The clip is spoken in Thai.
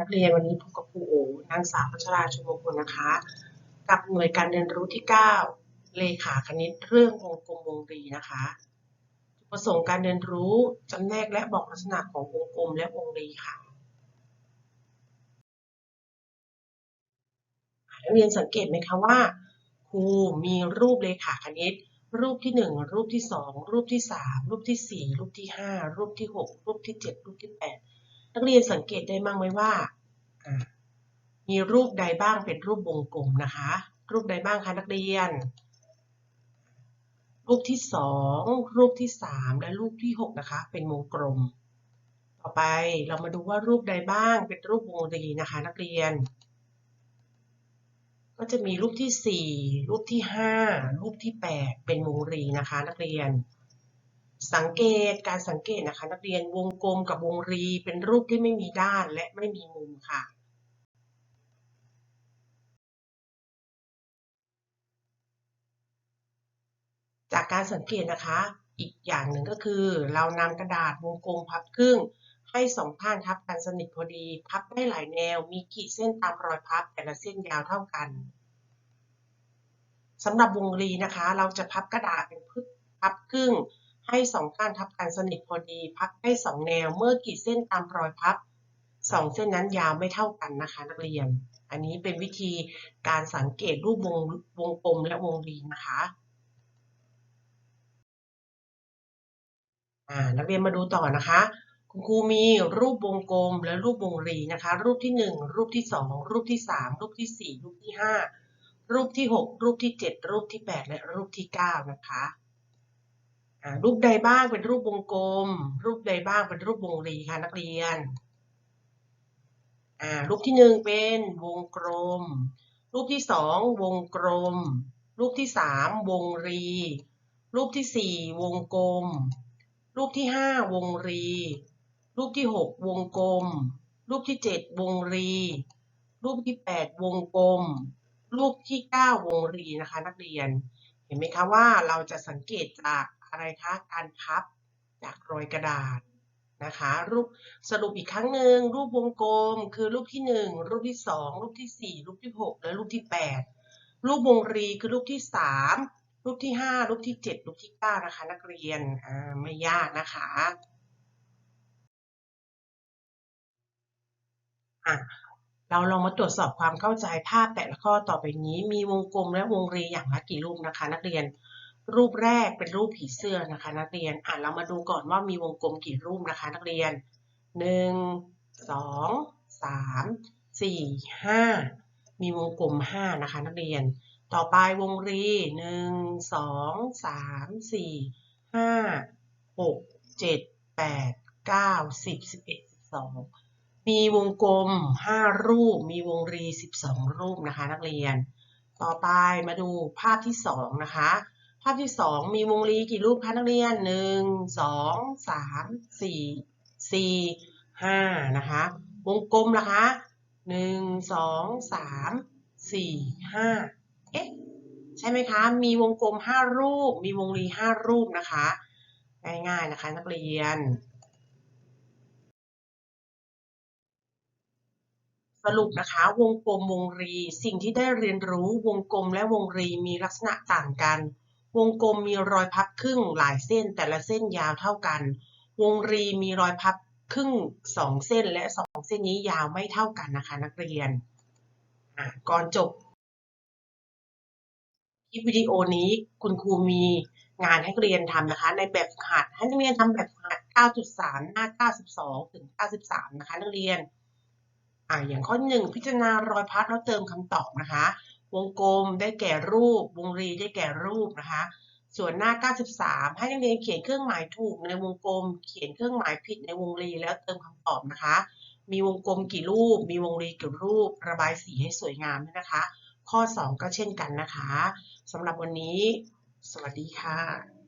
นักเรียนวันนี้พบกับครูโอนางสาวพัชราชุมพลนะคะ กับหน่วยการเรียนรู้ที่ 9 เลขาคณิตเรื่องวงกลมวงรีนะคะจุดประสงค์การเรียนรู้จำแนกและบอกลักษณะของวงกลมและวงรีค่ะนักเรียนสังเกตไหมคะว่าครูมีรูปเลขาคณิต รูปที่ 1 รูปที่ 2 รูปที่ 3 รูปที่ 4 รูปที่ 5 รูปที่ 6 รูปที่ 7 รูปที่ 8นักเรียนสังเกตได้มั้งไหมว่า มีรูปใดบ้างเป็นรูปวงกลมนะคะ รูปใดบ้างคะนักเรียน รูปที่สองรูปที่สามและรูปที่หกนะคะ เป็นวงกลม ต่อไปเรามาดูว่ารูปใดบ้างเป็นรูปวงรีนะคะ นักเรียน ก็จะมีรูปที่สี่รูปที่ห้ารูปที่แปดเป็นวงรีนะคะ นักเรียน สังเกตการสังเกตนะคะ นักเรียนวงกลมกับวงรีเป็นรูปที่ไม่มีด้านและไม่มีมุมค่ะจากการสังเกตนะคะ อีกอย่างหนึ่งก็คือ เรานำกระดาษวงกลมพับครึ่ง ให้สองข้างทับกันสนิทพอดี พับได้หลายแนว มีขีดเส้นตามรอยพับ แต่ละเส้นยาวเท่ากันสำหรับวงรีนะคะ เราจะพับกระดาษเป็นพับครึ่ง ให้สองข้างทับกันสนิทพอดี พับได้สองแนว เมื่อขีดเส้นตามรอยพับสองเส้นนั้นยาวไม่เท่ากันนะคะ นักเรียน อันนี้เป็นวิธีการสังเกตรูปวงวงกลมและวงรีนะคะ่านักเรียนมาดูต่อนะคะ คุณครูมีรูปวงกลมและรูปวงรีนะคะ รูปที่ 1 รูปที่ 2 รูปที่ 3 รูปที่ 4 รูปที่ 5 รูปที่ 6 รูปที่ 7 รูปที่ 8 และรูปที่ 9 นะคะ รูปใดบ้างเป็นรูปวงกลม รูปใดบ้างเป็นรูปวงรีคะนักเรียนรูปที่1เป็นวงกลม รูปที่2วงกลม รูปที่3วงรี รูปที่4วงกลม รูปที่5วงรี รูปที่6วงกลม รูปที่7วงรี รูปที่8วงกลม รูปที่9วงรีนะคะนักเรียน เห็นไหมคะว่าเราจะสังเกตจาก อะไรคะการพับจากรอยกระดาษนะคะ รูปสรุปอีกครั้งหนึ่งรูปวงกลม คือรูปที่ 1 รูปที่ 2 รูปที่ 4 รูปที่ 6 และรูปที่ 8 รูปวงรีคือรูปที่ 3 รูปที่ 5 รูปที่ 7 รูปที่ 9 นะคะ นักเรียนอ่าไม่ยากนะคะอะเราลองมาตรวจสอบความเข้าใจภาพแต่ละข้อต่อไปนี้ มีวงกลมและวงรีอย่างละกี่รูปนะคะ นักเรียน รูปแรกเป็นรูปผีเสื้อนะคะ นักเรียน อะเรามาดูก่อนว่ามีวงกลมกี่รูปนะคะ นักเรียน 1 2 3 4 5 มีวงกลม 5 นะคะ นักเรียน ต่อไปวงรีหนึ่งสองสามสี่ห้าหกเจ็ดแปดเก้าสิบสิบเอ็ดสิบสองมีวงกลมห้ารูป มีวงรีสิบสองรูปนะคะ นักเรียน ต่อไปมาดูภาพที่สองนะคะ ภาพที่สองมีวงรีกี่รูปคะนักเรียนหนึ่งสองสามสี่สี่ห้านะคะ วงกลมล่ะคะหนึ่งสองสามสี่ห้าเอ๊ะใช่ไหมคะ มีวงกลม5รูป มีวงรี5รูปนะคะ ง่ายๆนะคะนักเรียน สรุปนะคะ วงกลมวงรี สิ่งที่ได้เรียนรู้วงกลมและวงรีมีลักษณะต่างกัน วงกลมมีรอยพับครึ่งหลายเส้นแต่ละเส้นยาวเท่ากัน วงรีมีรอยพับครึ่งสองเส้นและสองเส้นนี้ยาวไม่เท่ากันนะคะ นักเรียน ก่อนจบคลิปวิดีโอนี้คุณครูมีงานให้เรียนทำนะคะ ในแบบฝึกหัดให้นักเรียนทำแบบฝึกหัด 9.3 หน้า 92 ถึง 93 นะคะ นักเรียนอ่าอย่างข้อหนึ่งพิจารณารอยพัดแล้วเติมคำตอบนะคะ วงกลมได้แก่รูป วงรีได้แก่รูปนะคะ ส่วนหน้า 93 ให้นักเรียนเขียนเครื่องหมายถูกในวงกลม เขียนเครื่องหมายผิดในวงรีแล้วเติมคำตอบนะคะ มีวงกลมกี่รูป มีวงรีกี่รูป ระบายสีให้สวยงามด้วยนะคะ ข้อ 2 ก็เช่นกันนะคะสำหรับวันนี้ สวัสดีค่ะ